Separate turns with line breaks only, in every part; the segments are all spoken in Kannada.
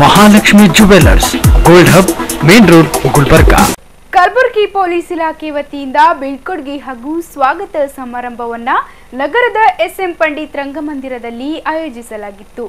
Mahalakshmi jewellers gold hub main road Gulbarga
Kalaburagi police ಇಲಾಖೆ ವತಿಯಿಂದ ಬೀಳ್ಕೊಡುಗೆ ಹಾಗೂ ಸ್ವಾಗತ ಸಮಾರಂಭವನ್ನ ನಗರದ ಎಸ್ಎಂ ಪಂಡಿತ್ ರಂಗಮಂದಿರದಲ್ಲಿ ಆಯೋಜಿಸಲಾಗಿತ್ತು.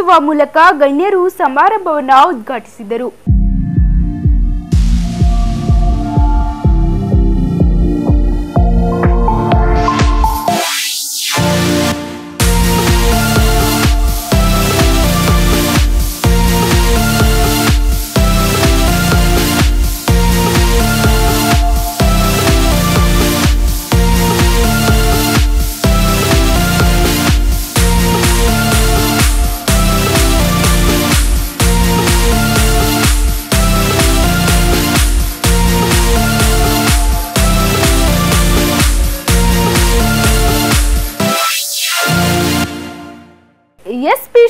ಬೆಳಗಿಸುವ ಮೂಲಕ ಗಣ್ಯರು ಸಮಾರಂಭವನ್ನು ಉದ್ಘಾಟಿಸಿದರು.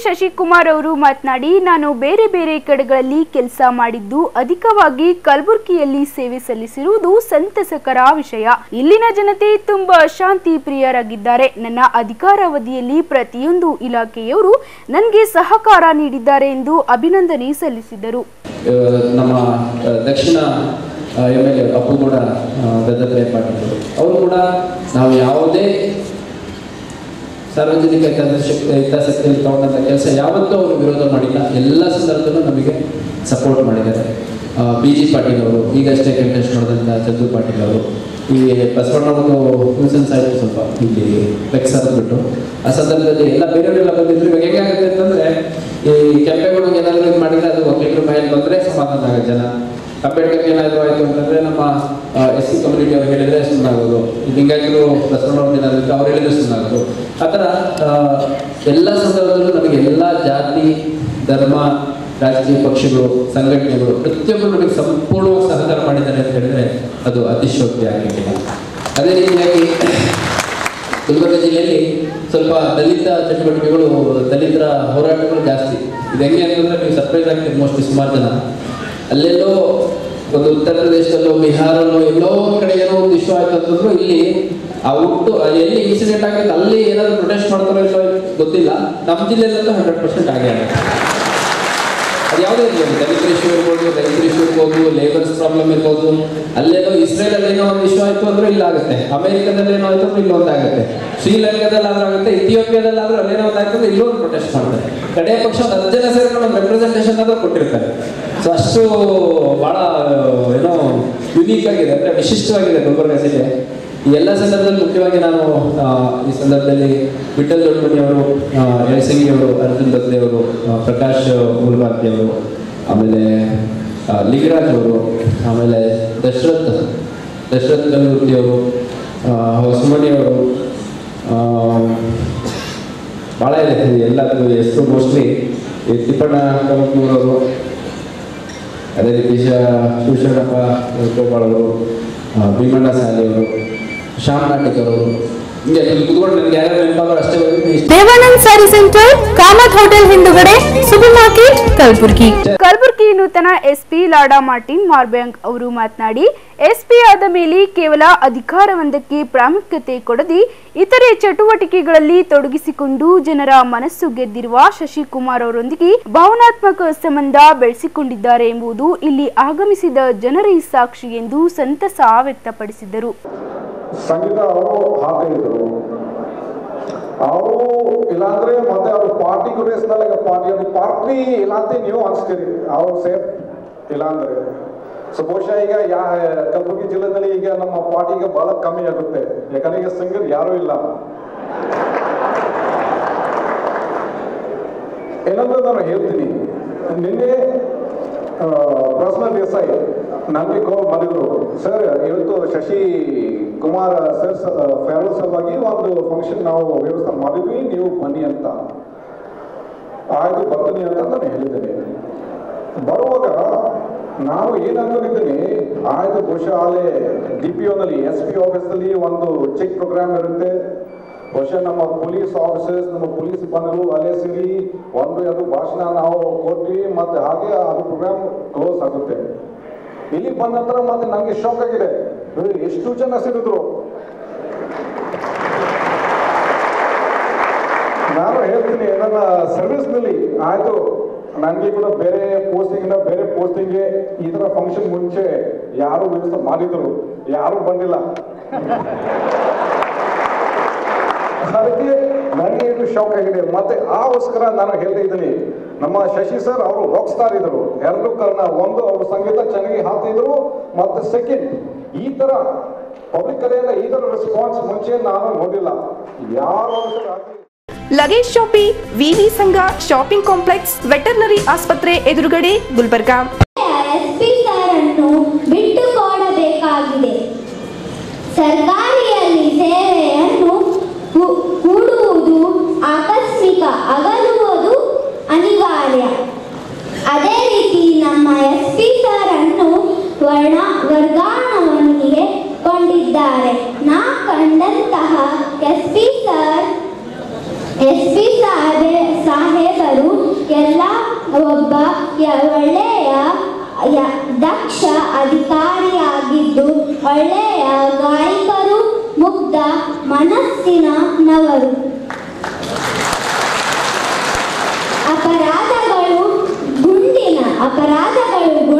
ಶಶಿಕುಮಾರ್ ಅವರು ಮಾತನಾಡಿ, ನಾನು ಬೇರೆ ಬೇರೆ ಕಡೆಗಳಲ್ಲಿ ಕೆಲಸ ಮಾಡಿದ್ದು ಅಧಿಕವಾಗಿ ಕಲಬುರಗಿಯಲ್ಲಿ ಸೇವೆ ಸಲ್ಲಿಸಿರುವುದು ಸಂತಸಕರ ವಿಷಯ. ಇಲ್ಲಿನ ಜನತೆ ತುಂಬಾ ಶಾಂತಿ ಪ್ರಿಯರಾಗಿದ್ದಾರೆ. ನನ್ನ ಅಧಿಕಾರಾವಧಿಯಲ್ಲಿ ಪ್ರತಿಯೊಂದು ಇಲಾಖೆಯವರು ನನಗೆ ಸಹಕಾರ ನೀಡಿದ್ದಾರೆ ಎಂದು ಅಭಿನಂದನೆ ಸಲ್ಲಿಸಿದರು.
ನಮ್ಮ ದಕ್ಷಿಣ ಎಲ್ ಎ ಅಪ್ಪು ಕೂಡ ಅವರು ಕೂಡ ನಾವು ಯಾವುದೇ ಸಾರ್ವಜನಿಕ ಹಿತಾಸಕ್ತಿ ಹಿತಾಸಕ್ತಿಯಲ್ಲಿ ತಗೊಂಡಂಥ ಕೆಲಸ ಯಾವತ್ತೂ ಅವರು ವಿರೋಧ ಮಾಡಿಲ್ಲ. ಎಲ್ಲ ಸಂದರ್ಭದಲ್ಲೂ ನಮಗೆ ಸಪೋರ್ಟ್ ಮಾಡಿದ್ದಾರೆ. ಬಿ ಜಿ ಪಾಟೀಲ್ ಅವರು, ಈಗಷ್ಟೇ ಕಂಟೆಸ್ಟ್ ಮಾಡಿದಂಥ ಚಂದ್ರು ಪಾಟೀಲ್ ಅವರು, ಈ ಬಸವಣ್ಣವರು ನ್ಯೂಸೆನ್ಸ್ ಆಯಿತು ಸ್ವಲ್ಪ ಇಲ್ಲಿ ಫ್ಲೆಕ್ಸ್ ಬಿಟ್ಟು ಆ ಸಂದರ್ಭದಲ್ಲಿ ಎಲ್ಲ ಬೇರೆಯವರೆಲ್ಲ ಬಂದಿದ್ರು. ಇವಾಗ ಹೇಗಾಗುತ್ತೆ ಅಂತಂದ್ರೆ, ಈ ಕೆಂಪೇಗೌಡ ಏನಾದರೂ ಮಾಡಿದ್ರೆ ಅದು ಒಬ್ಬರು ಮೈಯಲ್ಲಿ ಬಂದರೆ ಸಮಾಧಾನ ಆಗುತ್ತೆ ಜನ ಅಂಬೇಡ್ಕರ್ ಏನಾದರೂ ಆಯಿತು ಅಂತಂದ್ರೆ ನಮ್ಮ ಎಸ್ ಸಿ ಕಮ್ಯುನಿಟಿ ಅವ್ರು ಹೇಳಿದ್ರೆ ಸುಮ್ಮನಾಗೋದು ಲಿಂಗಾಯತರು ಬಸವಣ್ಣವ್ರು ಏನಾದ್ರು ಅವ್ರು ಹೇಳಿದ್ರೆ ಸುಮ್ಮನಾಗೋದು ಆ ಥರ ಎಲ್ಲ ಸಂದರ್ಭದಲ್ಲೂ ನಮಗೆ ಎಲ್ಲ ಜಾತಿ, ಧರ್ಮ, ರಾಜಕೀಯ ಪಕ್ಷಗಳು, ಸಂಘಟನೆಗಳು ಪ್ರತಿಯೊಬ್ಬರು ನಮಗೆ ಸಂಪೂರ್ಣವಾಗಿ ಸಹಕಾರ ಮಾಡಿದ್ದಾರೆ ಅಂತ ಹೇಳಿದ್ರೆ ಅದು ಅತಿಶಯೋಕ್ತಿ ಆಗಲಿಕ್ಕಿಲ್ಲ ಅದೇ ರೀತಿಯಾಗಿ ಗುಲ್ಬರ್ಗ ಜಿಲ್ಲೆಯಲ್ಲಿ ಸ್ವಲ್ಪ ದಲಿತ ಚಟುವಟಿಕೆಗಳು, ದಲಿತರ ಹೋರಾಟಗಳು ಜಾಸ್ತಿ. ಇದು ಹೆಂಗೆ ಅಂತಂದ್ರೆ ನೀವು ಸರ್ಪ್ರೈಸ್ ಆಗ್ತೀರಿ ಮೋಸ್ಟ್ಲಿ ಸುಮಾರು ಜನ. ಅಲ್ಲೆಲ್ಲೋ ಒಂದು ಉತ್ತರ ಪ್ರದೇಶದಲ್ಲೋ, ಬಿಹಾರಲ್ಲೋ, ಎಲ್ಲೋ ಕಡೆ ಏನೋ ಒಂದು ಇಶ್ಯೂ ಆಯ್ತು ಅಂತಂದ್ರು ಇಲ್ಲಿ ಆ ಹುಟ್ಟು ಎಲ್ಲಿ ಇನ್ಸಿಡೆಂಟ್ ಆಗೈತೆ ಅಲ್ಲಿ ಏನಾದ್ರು ಪ್ರೊಟೆಸ್ಟ್ ಮಾಡ್ತಾರೋ ಇಲ್ಲೋ ಗೊತ್ತಿಲ್ಲ. ನಮ್ಮ ಜಿಲ್ಲೆಯಲ್ಲಂತೂ ಹಂಡ್ರೆಡ್ ಪರ್ಸೆಂಟ್ ಆಗ್ಯಾರ ಆಗುತ್ತೆ. ಅದು ಯಾವುದೇ ಇರಲಿ. ದಲಿತ ಇಶ್ಯೂ ಇರ್ಬೋದು ದಲಿತ ಇಶ್ಯೂ ಇರ್ಬೋದು ಲೇಬರ್ಸ್ ಪ್ರಾಬ್ಲಮ್ ಇರ್ಬೋದು ಅಲ್ಲೇನೋ ಇಸ್ರೇಲಲ್ಲಿ ಏನೋ ಒಂದು ಇಶ್ಯೂ ಆಯಿತು ಅಂದ್ರೆ ಇಲ್ಲಾಗುತ್ತೆ ಅಮೆರಿಕದಲ್ಲಿ ಏನೋ ಆಯಿತು ಅಂದ್ರೆ ಇಲ್ಲೊಂದಾಗುತ್ತೆ ಶ್ರೀಲಂಕಾದಲ್ಲಿ ಆದ್ರೂ ಆಗುತ್ತೆ ಇಥಿಯೋಪಿಯಾದಲ್ಲಿ ಆದ್ರೂ ಅಲ್ಲೇನೋ ಒಂದು ಅಂದ್ರೆ ಇಲ್ಲೊಂದು ಪ್ರೊಟೆಸ್ಟ್ ಮಾಡ್ತಾರೆ. ಕಡೆಯ ಪಕ್ಷ ಹತ್ತು ಜನ ಸೇರ್ಕೊಂಡು ಒಂದು ರೆಪ್ರೆಸೆಂಟೇಷನ್ ಆದ್ರೂ ಕೊಟ್ಟಿರ್ತಾರೆ. ಸೊ ಅಷ್ಟು, ಬಹಳ, ಏನೋ ಯುನೀಕ್ ಆಗಿದೆ, ಅಂದ್ರೆ ವಿಶಿಷ್ಟವಾಗಿದೆ ಗುಲ್ಬರ್ಗ ಈ ಎಲ್ಲ ಸಂದರ್ಭದಲ್ಲಿ ಮುಖ್ಯವಾಗಿ ನಾನು ಈ ಸಂದರ್ಭದಲ್ಲಿ ವಿಠಲ್ ದೊಡ್ಡಮನಿಯವರು ಅವರು ಯಳಸಂಗಿ ಅವರು ಅರ್ಜುನ್ ದತ್ತೆ ಅವರು ಪ್ರಕಾಶ್ ಮುಲ್ಬಾರ್ತಿ ಅವರು ಆಮೇಲೆ ಲಿಂಗರಾಜ್ ಅವರು ಆಮೇಲೆ ದಶರಥ್ ದಶರಥ್ ಕಲ್ಮೂರ್ತಿಯವರು ಆ, ಭಾಳ ಇದೆ. ಎಲ್ಲದೂ ಹೆಸರು ಮೋಸ್ಟ್ಲಿ ತಿಪ್ಪಣ್ಣ ಕಮಕ್ನೂರವರು ಅದೇ ರೀತಿ ಶಿವಶರಣಪ್ಪ ಗೋಪಾಲ್ ಅವರು ಭೀಮಣ್ಣ ಸಾಲಿ
ದೇವಾನಂದ್ ಸ್ಯಾರಿ ಸೆಂಟರ್ ಕಾಮತ್ ಹೋಟೆಲ್ ಹಿಂದುಗಡೆ ಸೂಪರ್ ಮಾರ್ಕೆಟ್ ಕಲಬುರಗಿ.
ಕಲಬುರಗಿ ನೂತನ ಎಸ್ಪಿ ಲಾಡಾ ಮಾರ್ಟಿನ್ ಮಾರ್ಬ್ಯಾಂಕ್ ಅವರು ಮಾತನಾಡಿ ಎಸ್ಪಿ ಆದ ಮೇಲೆ ಕೇವಲ ಅಧಿಕಾರವೊಂದಕ್ಕೆ ಪ್ರಾಮುಖ್ಯತೆ ಕೊಡದೆ ಇತರೆ ಚಟುವಟಿಕೆಗಳಲ್ಲಿ ತೊಡಗಿಸಿಕೊಂಡು ಜನರ ಮನಸ್ಸು ಗೆದ್ದಿರುವ ಶಶಿಕುಮಾರ್ ಅವರೊಂದಿಗೆ ಭಾವನಾತ್ಮಕ ಸಂಬಂಧ ಬೆಳೆಸಿಕೊಂಡಿದ್ದಾರೆ ಎಂಬುದು ಇಲ್ಲಿ ಆಗಮಿಸಿದ ಜನರೇ ಸಾಕ್ಷಿ ಎಂದು ಸಂತಸ ವ್ಯಕ್ತಪಡಿಸಿದರು.
ಸಂಗೀತ ಅವರು ಹಾಕಿದ್ರು ಅವರು ಇಲ್ಲಾಂದ್ರೆ ಮತ್ತೆ ಅವ್ರ ಪಾರ್ಟಿ ಈಗ ಪಾರ್ಟಿ ಅದು ಪಾರ್ಟಿ ಇಲ್ಲಾಂತ ನೀವು ಅನ್ಸ್ತೀರಿ. ಅವ್ರು ಸೇಫ್ ಇಲ್ಲಾಂದ್ರೆ. ಸೊ ಬಹುಶಃ ಈಗ ಯಾ ಕಲಬುರಗಿ ಜಿಲ್ಲೆಯಲ್ಲಿ ಈಗ ನಮ್ಮ ಪಾರ್ಟಿಗೆ ಬಹಳ ಕಮ್ಮಿ ಆಗುತ್ತೆ. ಯಾಕಂದ್ರೆ ಈಗ ಸಿಂಗರ್ ಯಾರು ಇಲ್ಲ. ಏನಂದ್ರೆ ನಾನು ಹೇಳ್ತೀನಿ. ನಿನ್ನೆ ಆ, ಪ್ರಸನ್ನ ದೇಸಾಯಿ ನನಗೆ ಕಾಲ್ ಮಾಡಿದ್ರು ಸರ್ ಇವತ್ತು ಶಶಿ ಕುಮಾರ್ ಸರ್ ಫೇರ್ವೆಲ್ ಸಲುವಾಗಿ ಒಂದು ಫಂಕ್ಷನ್ ನಾವು ವ್ಯವಸ್ಥೆ ಮಾಡಿದ್ವಿ. ನೀವು ಬನ್ನಿ ಅಂತ. ಆಯ್ತು, ಬರ್ತೀನಿ ಅಂತ ನಾನು ಹೇಳಿದ್ದೇನೆ. ಬರುವಾಗ ನಾವು ಏನಂದ್ಕೊಂಡಿದ್ದೀನಿ ಆಯ್ತು, ಬಹುಶಃ ಅಲ್ಲೇ ಡಿ ಪಿ ಒನಲ್ಲಿ ಎಸ್ ಪಿ ಆಫೀಸಲ್ಲಿ ಒಂದು ಚೆಕ್ ಪ್ರೋಗ್ರಾಮ್ ಇರುತ್ತೆ. ಬಹುಶಃ ನಮ್ಮ ಪೊಲೀಸ್ ಆಫೀಸರ್ಸ್ ನಮ್ಮ ಪೊಲೀಸ್ ಸಿಬ್ಬಂದಿಗಳು ಅಲ್ಲೇ ಸಿಗಿ ಒಂದು ಅದು ಭಾಷಣ ನಾವು ಕೊಟ್ವಿ, ಮತ್ತೆ ಹಾಗೆ ಅದು ಪ್ರೋಗ್ರಾಮ್ ಕ್ಲೋಸ್ ಆಗುತ್ತೆ. ಇಲ್ಲಿ ಬಂದ ನಂತರ ಮತ್ತೆ ನಂಗೆ ಶಾಕ್ ಆಗಿದೆ. ಎಷ್ಟು ಜನ ಸಿಗಿದ್ರು ನಾನು ಹೇಳ್ತೀನಿ, ನನ್ನ ಸರ್ವಿಸ್ನಲ್ಲಿ ಆಯ್ತು. ನನಗೆ ಕೂಡ ಬೇರೆ ಪೋಸ್ಟಿಂಗ್ ಬೇರೆ ಪೋಸ್ಟಿಂಗ್ಗೆ ಈ ಥರ ಫಂಕ್ಷನ್ ಮುಂಚೆ ಯಾರು ವ್ಯವಸ್ಥೆ ಮಾಡಿದ್ರು. ಯಾರು ಬಂದಿಲ್ಲ. ಅದಕ್ಕೆ ನನಗೆ ಇದು ಶಾಕ್ ಆಗಿದೆ. ಮತ್ತೆ ಆಗೋಸ್ಕರ ನಾನು ಹೇಳ್ತಾ ಇದ್ದೀನಿ ನಮ್ಮ ಶಶಿ ಸರ್ ಅವರು ರಾಕ್ ಸ್ಟಾರ್ ಇದ್ರು. ಎರಡು ಕಾರಣ ಒಂದು ಅವರು ಸಂಗೀತ ಚೆನ್ನಾಗಿ ಹಾಕ್ತಿದ್ರು ಮತ್ತೆ ಸೆಕೆಂಡ್ ಈ ತರ ಪಬ್ಲಿಕ್ ಕಡೆಯಿಂದ ಈ ತರ ರೆಸ್ಪಾನ್ಸ್ ಮುಂಚೆ ನಾನು ನೋಡಿಲ್ಲ. ಯಾರು
ಲಗೇಜ್ ಶಾಪಿ ವಿವಿ ಸಂಘ ಶಾಪಿಂಗ್ ಕಾಂಪ್ಲೆಕ್ಸ್ ವೆಟರ್ನರಿ ಆಸ್ಪತ್ರೆ ಎದುರುಗಡೆ ಗುಲ್ಬರ್ಗಾ.
ಸರ್ಕಾರಿಯಲ್ಲಿ ಸೇವೆಯನ್ನು ಹೂಡುವುದು ಆಕಸ್ಮಿಕ ಅಗಲುವುದು ಅನಿವಾರ್ಯ. ಅದೇ ರೀತಿ ನಮ್ಮ ಎಸ್ ಪಿ ಸರ್ ಅನ್ನು ವರ್ಣ ವರ್ಗಾವಣೆಗೆ ಕೊಂಡಿದ್ದಾರೆ. ನಾ ಕಂಡಂತಹ S P sir S P ಸಾಹೇ, ಸಾಹೇಬರು ಎಲ್ಲ ಒಬ್ಬ ಒಳ್ಳೆಯ ದಕ್ಷ ಅಧಿಕಾರಿಯಾಗಿದ್ದು, ಒಳ್ಳೆಯ ಗಾಯಕರು, ಮುಗ್ಧ ಮನಸ್ಸಿನವರು. parada vai o